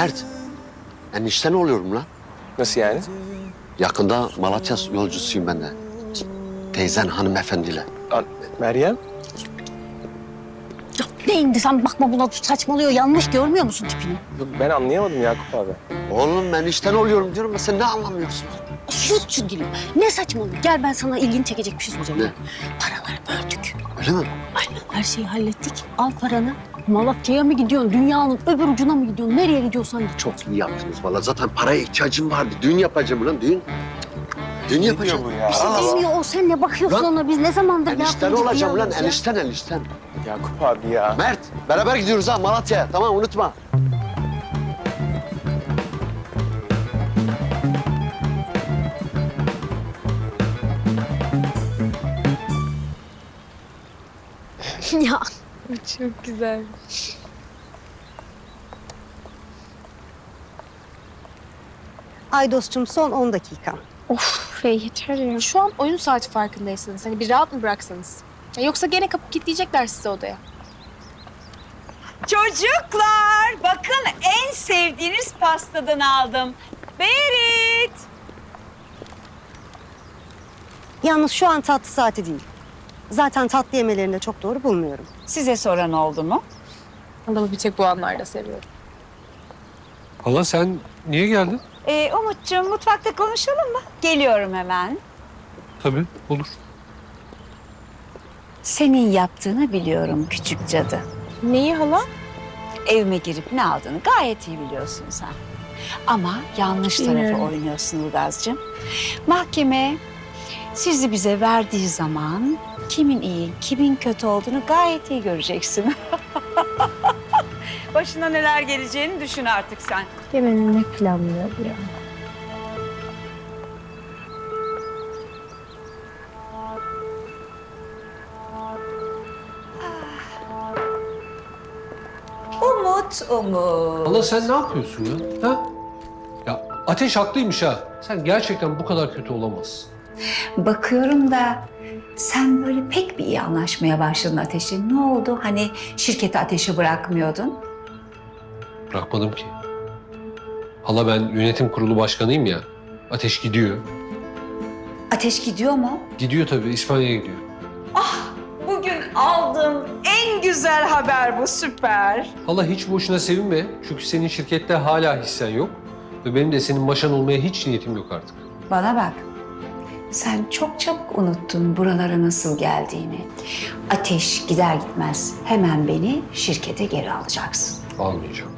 Mert, enişten oluyorum lan. Nasıl yani? Yakında Malatya yolcusuyum ben de. Teyzen hanımefendiyle. An- Meryem? Ya ne indi sen bakma buna saçmalıyor yanlış görmüyor musun tipini? Yok, Ben anlayamadım Yakup abi. Oğlum ben enişten oluyorum diyorum da sen ne anlamıyorsun? Yut şu dilimi. Ne saçmalıyor? Gel ben sana ilgini çekecek bir şey söyleyeceğim. Ne? Paraları böldük. Öyle mi? Aynen her şeyi hallettik. Al paranı. Malatya'ya mı gidiyorsun? Dünyanın öbür ucuna mı gidiyorsun? Nereye gidiyorsan git. Çok iyi yaptınız valla. Zaten paraya ihtiyacım vardı. Düğün yapacağım lan düğün. Düğün yapacağım. bu ya? Bir şey demiyor o sen ne bakıyorsun Lan, ona? Biz ne zamandır Enişten yardımcı olacağım lan. duyuyoruz ya? Enişten enişten. Yakup abi ya. Mert beraber gidiyoruz ha Malatya'ya. Tamam unutma. Çok güzel. Aydos'cum son 10 dakika. Of Rey yeter ya. Şu an oyun saati farkındaysanız. Hani bir rahat mı bıraksanız? Ya yoksa gene kapı kilitleyecekler size odaya. Çocuklar bakın en sevdiğiniz pastadan aldım. Berit. Yalnız şu an tatlı saati değil. Zaten tatlı yemelerini de çok doğru bulmuyorum. Size soran oldu mu? Adamı bir tek bu anlarda seviyorum. Hala sen niye geldin? Ee, Umut'cum mutfakta konuşalım mı? Geliyorum hemen. Tabii olur. Senin yaptığını biliyorum küçük cadı. Neyi hala? Evime girip ne aldığını gayet iyi biliyorsun sen. Ama yanlış tarafı Bilmiyorum. oynuyorsun Ilgaz'cığım. Mahkeme sizi bize verdiği zaman kimin iyi, kimin kötü olduğunu gayet iyi göreceksin. Başına neler geleceğini düşün artık sen. Yemenin ne planlıyor bu ya? Umut, Umut. Hala sen ne yapıyorsun ya? Ha? Ya ateş haklıymış ha. Sen gerçekten bu kadar kötü olamazsın. Bakıyorum da sen böyle pek bir iyi anlaşmaya başladın Ateş'e. Ne oldu? Hani şirketi ateşe bırakmıyordun. Bırakmadım ki. Hala ben yönetim kurulu başkanıyım ya. Ateş gidiyor. Ateş gidiyor mu? Gidiyor tabii İspanya'ya gidiyor. Bugün aldığım en güzel haber bu süper. Hala hiç boşuna sevinme. Çünkü senin şirkette hala hissen yok. Ve benim de senin maşan olmaya hiç niyetim yok artık. Bana bak. Sen çok çabuk unuttun buralara nasıl geldiğini. Ateş gider gitmez hemen beni şirkete geri alacaksın. Almayacağım.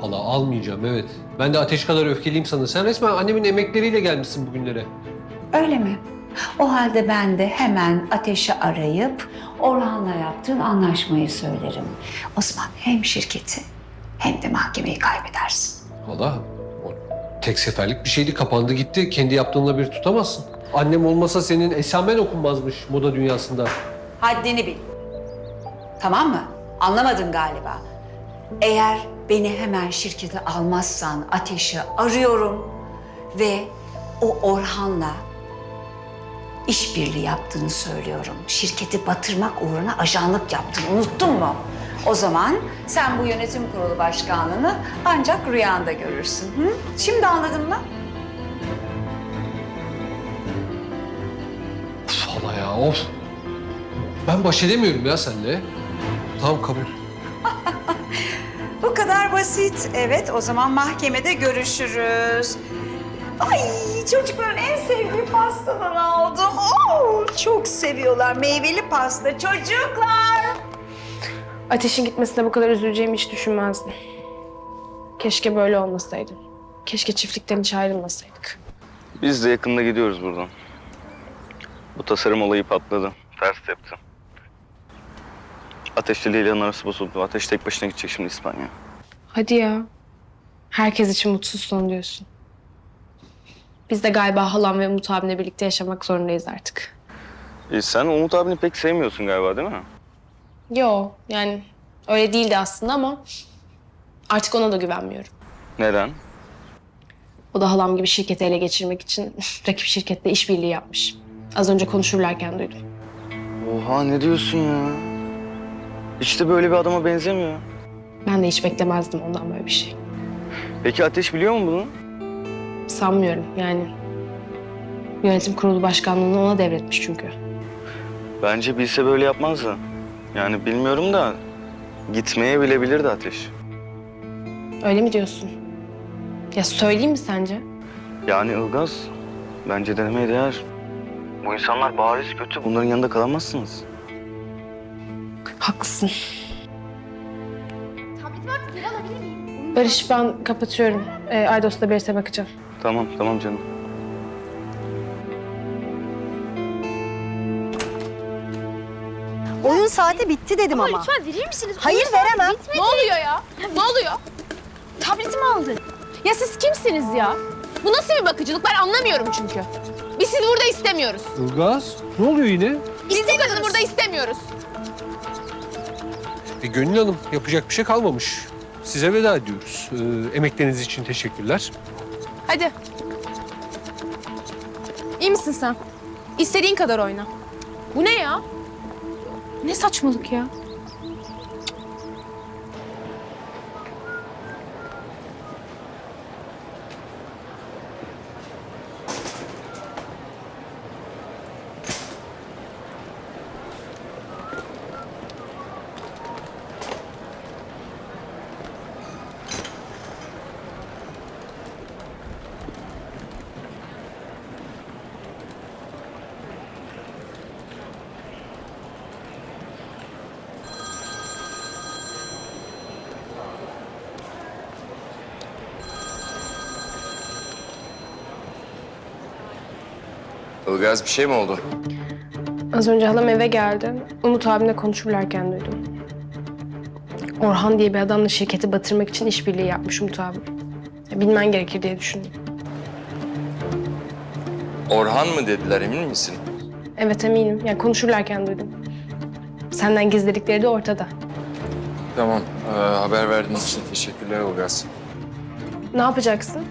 Hala almayacağım evet. Ben de ateş kadar öfkeliyim sana. Sen resmen annemin emekleriyle gelmişsin bugünlere. Öyle mi? O halde ben de hemen ateşi arayıp Orhan'la yaptığın anlaşmayı söylerim. O zaman hem şirketi hem de mahkemeyi kaybedersin. Valla o tek seferlik bir şeydi kapandı gitti. Kendi yaptığınla bir tutamazsın. Annem olmasa senin esamen okunmazmış moda dünyasında. Haddini bil. Tamam mı? Anlamadın galiba. Eğer beni hemen şirkete almazsan ateşi arıyorum ve o Orhan'la işbirliği yaptığını söylüyorum. Şirketi batırmak uğruna ajanlık yaptın. Unuttun mu? O zaman sen bu yönetim kurulu başkanlığını ancak rüyanda görürsün. Hı? Şimdi anladın mı? Of. Ben baş edemiyorum ya seninle. Tamam kabul. Bu kadar basit. Evet, o zaman mahkemede görüşürüz. Ay çocukların en sevdiği pastadan aldım. Oo, çok seviyorlar meyveli pasta. Çocuklar! Ateşin gitmesine bu kadar üzüleceğimi hiç düşünmezdim. Keşke böyle olmasaydı. Keşke çiftlikten hiç ayrılmasaydık. Biz de yakında gidiyoruz buradan. Bu tasarım olayı patladı. Ters tepti. Ateşli Leyla'nın arası bozuldu. Ateş tek başına gidecek şimdi İspanya. Hadi ya. Herkes için mutsuz son diyorsun. Biz de galiba halam ve Umut abimle birlikte yaşamak zorundayız artık. E, sen Umut abini pek sevmiyorsun galiba değil mi? Yo yani öyle değildi aslında ama artık ona da güvenmiyorum. Neden? O da halam gibi şirketi ele geçirmek için rakip şirkette işbirliği yapmış. Az önce konuşurlarken duydum. Oha ne diyorsun ya? Hiç de böyle bir adama benzemiyor. Ben de hiç beklemezdim ondan böyle bir şey. Peki Ateş biliyor mu bunu? Sanmıyorum yani. Yönetim kurulu başkanlığını ona devretmiş çünkü. Bence bilse böyle yapmazdı. Yani bilmiyorum da gitmeye bile bilirdi Ateş. Öyle mi diyorsun? Ya söyleyeyim mi sence? Yani Ilgaz bence denemeye değer. Bu insanlar bariz kötü. Bunların yanında kalamazsınız. Haklısın. Barış ben kapatıyorum. Ee, Aydos'la Beris'e bakacağım. Tamam tamam canım. Oyun saati bitti dedim ama. Lütfen verir misiniz? Hayır veremem. Ne oluyor ya? Ne oluyor? Tabletimi aldın. Ya siz kimsiniz ya? Bu nasıl bir bakıcılık? Ben anlamıyorum çünkü. Biz sizi burada istemiyoruz. Ilgaz ne oluyor yine? Biz bu kadını burada istemiyoruz. E, Gönül Hanım yapacak bir şey kalmamış. Size veda ediyoruz. Ee, emekleriniz için teşekkürler. Hadi. İyi misin sen? İstediğin kadar oyna. Bu ne ya? Ne saçmalık ya? Ilgaz bir şey mi oldu? Az önce halam eve geldi. Umut abimle konuşurlarken duydum. Orhan diye bir adamla şirketi batırmak için işbirliği yapmış Umut abim. Ya, Bilmen gerekir diye düşündüm. Orhan mı dediler emin misin? Evet eminim. Ya konuşurlarken duydum. Senden gizledikleri de ortada. Tamam. ee, haber verdiğiniz için teşekkürler Ilgaz. Ne yapacaksın?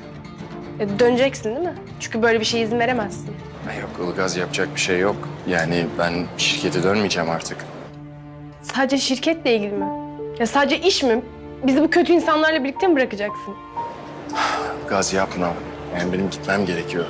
Ya, döneceksin değil mi? Çünkü böyle bir şeye izin veremezsin. Yok Ilgaz yapacak bir şey yok. Yani ben şirkete dönmeyeceğim artık. Sadece şirketle ilgili mi? Ya sadece iş mi? Bizi bu kötü insanlarla birlikte mi bırakacaksın? Ilgaz yapma. Yani benim gitmem gerekiyor.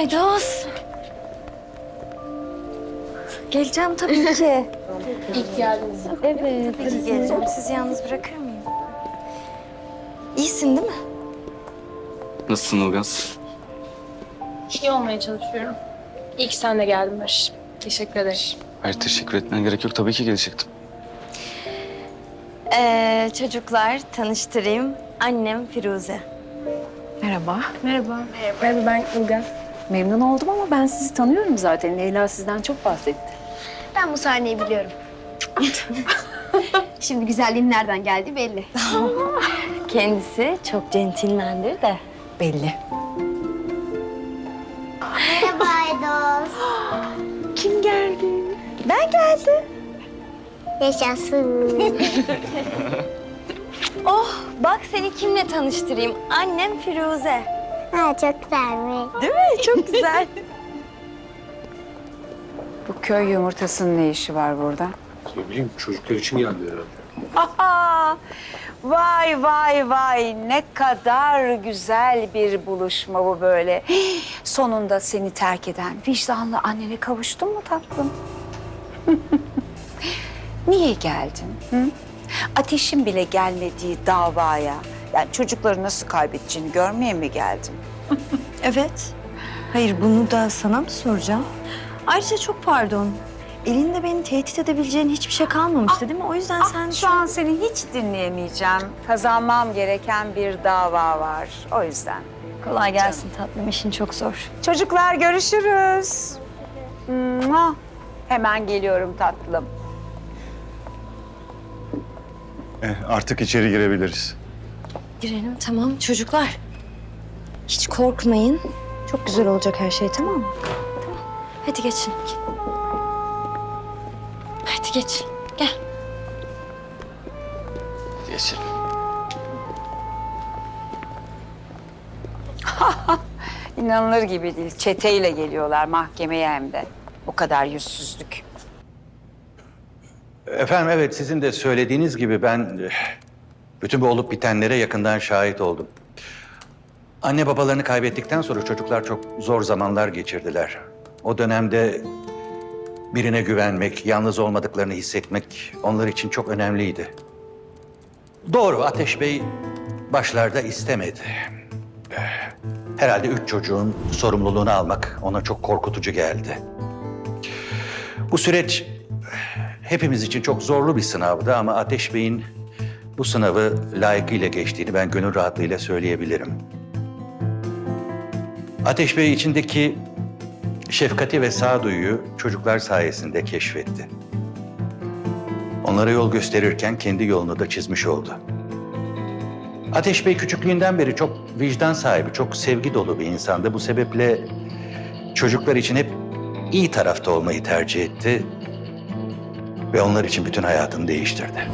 Aydos. Geleceğim tabii ki. İlk geldiniz. Evet. Peki geleceğim. Sizi yalnız bırakır mıyım? İyisin değil mi? Nasılsın Ilgaz? İyi olmaya çalışıyorum. İyi ki sen de geldin Barış. Teşekkür ederim. Hayır teşekkür etmen gerek yok. Tabii ki gelecektim. Ee, çocuklar tanıştırayım. Annem Firuze. Merhaba. Merhaba. Merhaba ben Ilgaz. Memnun oldum ama ben sizi tanıyorum zaten. Leyla sizden çok bahsetti. Ben bu sahneyi biliyorum. Şimdi güzelliğin nereden geldi belli. Kendisi çok centilmendir de belli. Merhaba Aydos. Kim geldi? Ben geldim. Yaşasın. Oh bak seni kimle tanıştırayım. Annem Firuze. Ha, çok güzelmiş. Değil mi? Çok güzel. Bu köy yumurtasının ne işi var burada? Ne bileyim çocuklar için geldi herhalde. Aa, vay vay vay ne kadar güzel bir buluşma bu böyle. Hii, Sonunda seni terk eden vicdanlı annene kavuştun mu tatlım? Niye geldin? Hı? Ateşin bile gelmediği davaya, yani çocukları nasıl kaybedeceğini görmeye mi geldin? Evet. Hayır bunu da sana mı soracağım? Ayrıca çok pardon. Elinde beni tehdit edebileceğin hiçbir şey kalmamıştı değil mi? O yüzden sen... Ah, Şu an seni hiç dinleyemeyeceğim. Kazanmam gereken bir dava var. O yüzden. Kolay gelsin tatlım. işin çok zor. Çocuklar görüşürüz. Mua. Hemen geliyorum tatlım. Eh, artık içeri girebiliriz. Girelim tamam çocuklar. Hiç korkmayın. Çok güzel olacak her şey tamam mı? Tamam. Hadi geçin. Hadi geçin. Gel. Geçelim. İnanılır gibi değil. Çeteyle geliyorlar mahkemeye hem de. O kadar yüzsüzlük. Efendim evet sizin de söylediğiniz gibi ben eh, bütün bu olup bitenlere yakından şahit oldum. Anne babalarını kaybettikten sonra çocuklar çok zor zamanlar geçirdiler. O dönemde birine güvenmek, yalnız olmadıklarını hissetmek onlar için çok önemliydi. Doğru Ateş Bey başlarda istemedi. Herhalde üç çocuğun sorumluluğunu almak ona çok korkutucu geldi. Bu süreç hepimiz için çok zorlu bir sınavdı ama Ateş Bey'in bu sınavı layıkıyla geçtiğini ben gönül rahatlığıyla söyleyebilirim. Ateş Bey içindeki şefkati ve sağduyuyu çocuklar sayesinde keşfetti. Onlara yol gösterirken kendi yolunu da çizmiş oldu. Ateş Bey küçüklüğünden beri çok vicdan sahibi, çok sevgi dolu bir insandı. Bu sebeple çocuklar için hep iyi tarafta olmayı tercih etti ve onlar için bütün hayatını değiştirdi.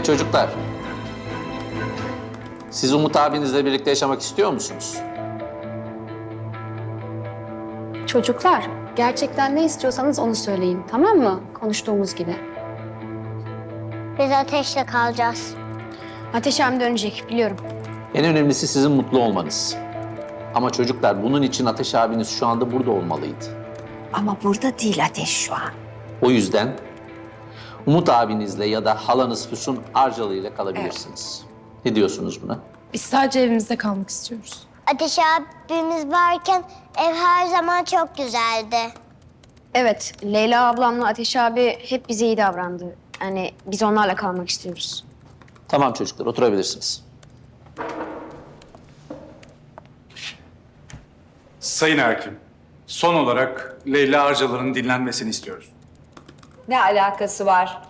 Evet çocuklar. Siz Umut abinizle birlikte yaşamak istiyor musunuz? Çocuklar gerçekten ne istiyorsanız onu söyleyin tamam mı? Konuştuğumuz gibi. Biz ateşle kalacağız. Ateş hem dönecek biliyorum. En önemlisi sizin mutlu olmanız. Ama çocuklar bunun için Ateş abiniz şu anda burada olmalıydı. Ama burada değil ateş şu an. O yüzden Umut abinizle ya da halanız Füsun Arcalı ile kalabilirsiniz. Ne diyorsunuz buna? Biz sadece evimizde kalmak istiyoruz. Ateş abimiz varken ev her zaman çok güzeldi. Evet, Leyla ablamla Ateş abi hep bize iyi davrandı. Hani biz onlarla kalmak istiyoruz. Tamam çocuklar oturabilirsiniz. Sayın Hakim, son olarak Leyla Arcalı'nın dinlenmesini istiyoruz. Ne alakası var?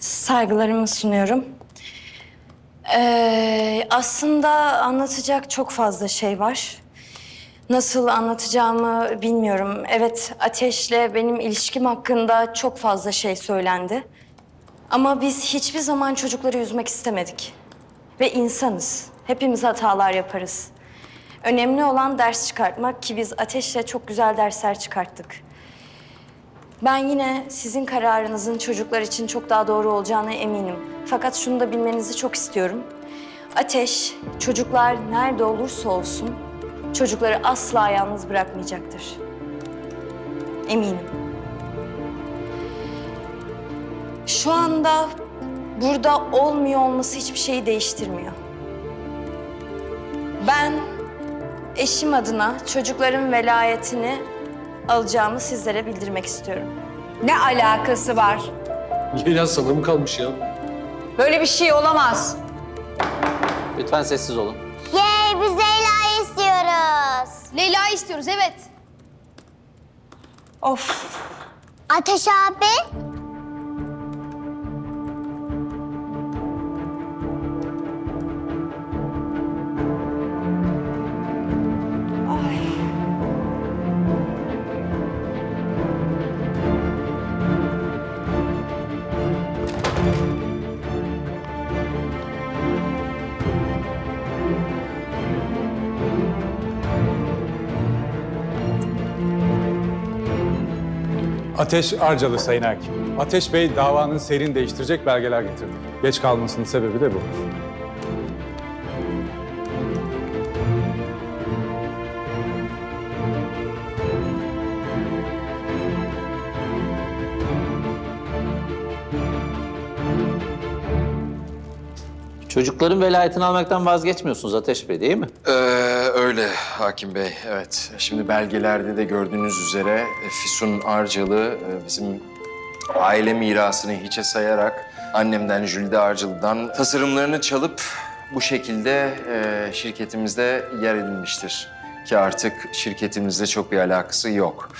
Saygılarımı sunuyorum. Ee, aslında anlatacak çok fazla şey var. Nasıl anlatacağımı bilmiyorum. Evet, Ateş'le benim ilişkim hakkında çok fazla şey söylendi. Ama biz hiçbir zaman çocukları üzmek istemedik. Ve insanız. Hepimiz hatalar yaparız. Önemli olan ders çıkartmak ki biz Ateş'le çok güzel dersler çıkarttık. Ben yine sizin kararınızın çocuklar için çok daha doğru olacağına eminim. Fakat şunu da bilmenizi çok istiyorum. Ateş, çocuklar nerede olursa olsun çocukları asla yalnız bırakmayacaktır. Eminim. Şu anda burada olmuyor olması hiçbir şeyi değiştirmiyor. Ben eşim adına çocukların velayetini alacağımı sizlere bildirmek istiyorum. Ne alakası var? Leyla sana mı kalmış ya? Böyle bir şey olamaz. Lütfen sessiz olun. Yay biz Leyla'yı istiyoruz. Leyla'yı istiyoruz evet. Of. Ateş abi. Ateş Arcalı Sayın Hakim. Ateş Bey davanın seyrini değiştirecek belgeler getirdi. Geç kalmasının sebebi de bu. Çocukların velayetini almaktan vazgeçmiyorsunuz Ateş Bey değil mi? Ee, öyle Hakim Bey, evet. Şimdi belgelerde de gördüğünüz üzere e, Füsun Arcalı e, bizim aile mirasını hiçe sayarak annemden Jülide Arcalı'dan tasarımlarını çalıp bu şekilde e, şirketimizde yer edinmiştir. Ki artık şirketimizle çok bir alakası yok.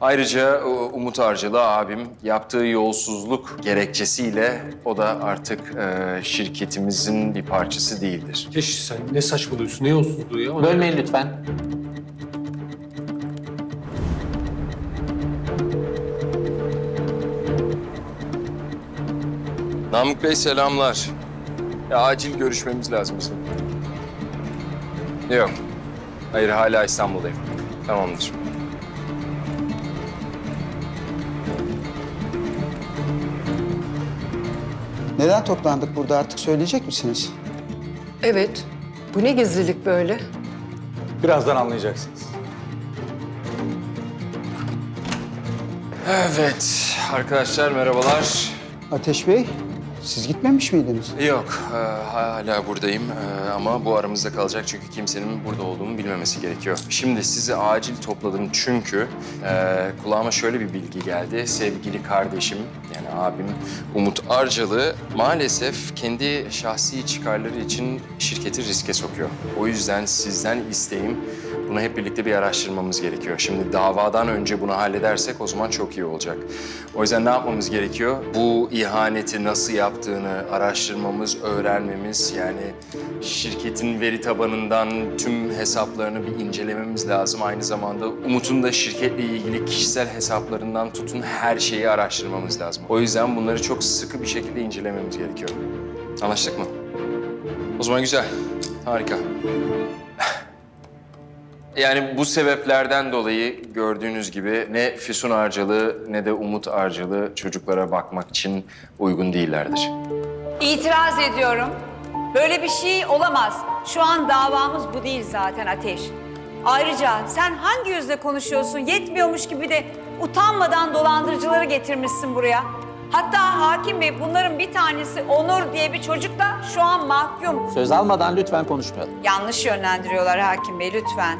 Ayrıca o Umut Arcalı abim yaptığı yolsuzluk gerekçesiyle o da artık e, şirketimizin bir parçası değildir. Keş sen ne saçmalıyorsun, ne yolsuzluğu ya? Bölmeyin lütfen. Namık Bey selamlar. Ya acil görüşmemiz lazım bizim. Yok. Hayır hala İstanbul'dayım. Tamamdır. Neden toplandık burada artık söyleyecek misiniz? Evet. Bu ne gizlilik böyle? Birazdan anlayacaksınız. Evet arkadaşlar merhabalar. Ateş Bey, siz gitmemiş miydiniz? Yok e, hala buradayım e, ama bu aramızda kalacak çünkü kimsenin burada olduğumu bilmemesi gerekiyor. Şimdi sizi acil topladım çünkü e, kulağıma şöyle bir bilgi geldi. Sevgili kardeşim yani abim Umut Arcalı maalesef kendi şahsi çıkarları için şirketi riske sokuyor. O yüzden sizden isteğim bunu hep birlikte bir araştırmamız gerekiyor. Şimdi davadan önce bunu halledersek o zaman çok iyi olacak. O yüzden ne yapmamız gerekiyor? Bu ihaneti nasıl yaptığını araştırmamız, öğrenmemiz yani şirketin veri tabanından tüm hesaplarını bir incelememiz lazım. Aynı zamanda Umut'un da şirketle ilgili kişisel hesaplarından tutun her şeyi araştırmamız lazım. O yüzden bunları çok sıkı bir şekilde incelememiz gerekiyor. Anlaştık mı? O zaman güzel. Harika. Yani bu sebeplerden dolayı gördüğünüz gibi ne Füsun Arcalı ne de Umut Arcalı çocuklara bakmak için uygun değillerdir. İtiraz ediyorum. Böyle bir şey olamaz. Şu an davamız bu değil zaten Ateş. Ayrıca sen hangi yüzle konuşuyorsun? Yetmiyormuş gibi de utanmadan dolandırıcıları getirmişsin buraya. Hatta hakim bey bunların bir tanesi Onur diye bir çocuk da şu an mahkum. Söz almadan lütfen konuşmayalım. Yanlış yönlendiriyorlar hakim bey lütfen.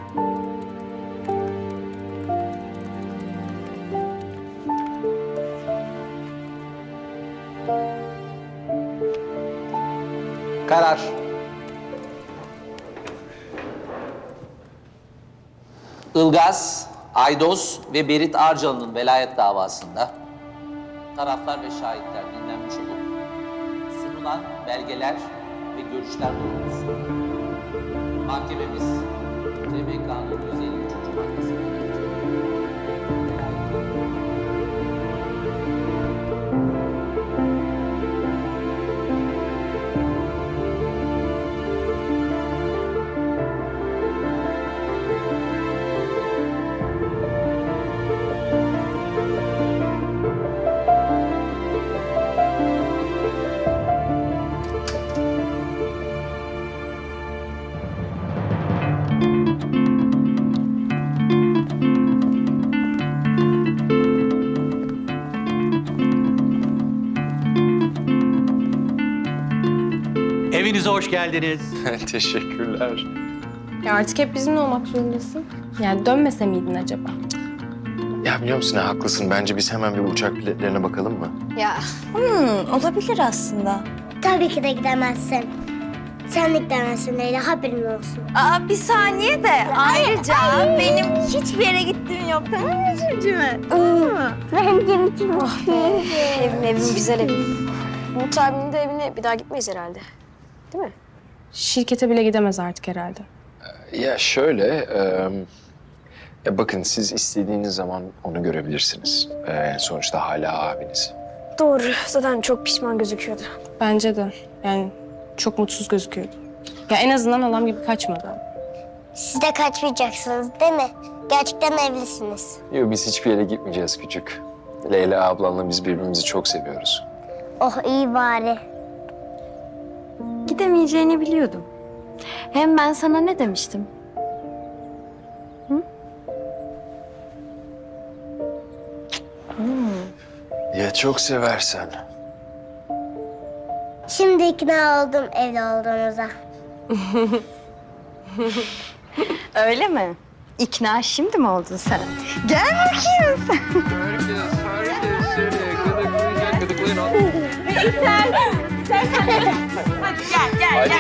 Karar. Ilgaz, Aydos ve Berit Arcalı'nın velayet davasında taraflar ve şahitler dinlenmiş olup sunulan belgeler ve görüşler doğrultusunda mahkememiz TBK'nın 153. maddesi Evinize hoş geldiniz. Teşekkürler. Ya artık hep bizimle olmak zorundasın. Yani dönmese miydin acaba? Ya biliyor musun ne haklısın. Bence biz hemen bir uçak biletlerine bakalım mı? Ya Hmm, olabilir aslında. Tabii ki de gidemezsin. Sen de gidemezsin Leyla haberin olsun. Aa bir saniye de ayrıca benim hiçbir yere gittiğim yok tamam mı çocuğum? Bence bütün evim evim güzel evim. Umut abinin de evine bir daha gitmeyiz herhalde. Değil mi? Şirkete bile gidemez artık herhalde. Ya şöyle, e, bakın siz istediğiniz zaman onu görebilirsiniz. E, sonuçta hala abiniz. Doğru. Zaten çok pişman gözüküyordu. Bence de. Yani çok mutsuz gözüküyordu. Ya en azından adam gibi kaçmadı. Siz de kaçmayacaksınız değil mi? Gerçekten evlisiniz. Yok biz hiçbir yere gitmeyeceğiz küçük. Leyla ablanla biz birbirimizi çok seviyoruz. Oh iyi bari. Gidemeyeceğini biliyordum. Hem ben sana ne demiştim? Ya çok seversen? Şimdi ikna oldum evli olduğunuza. Öyle mi? İkna şimdi mi oldun sen? Gel bakayım sen. istersen. Hadi gel gel gel.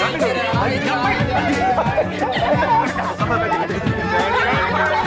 Hadi git. Hadi yapma. Hadi.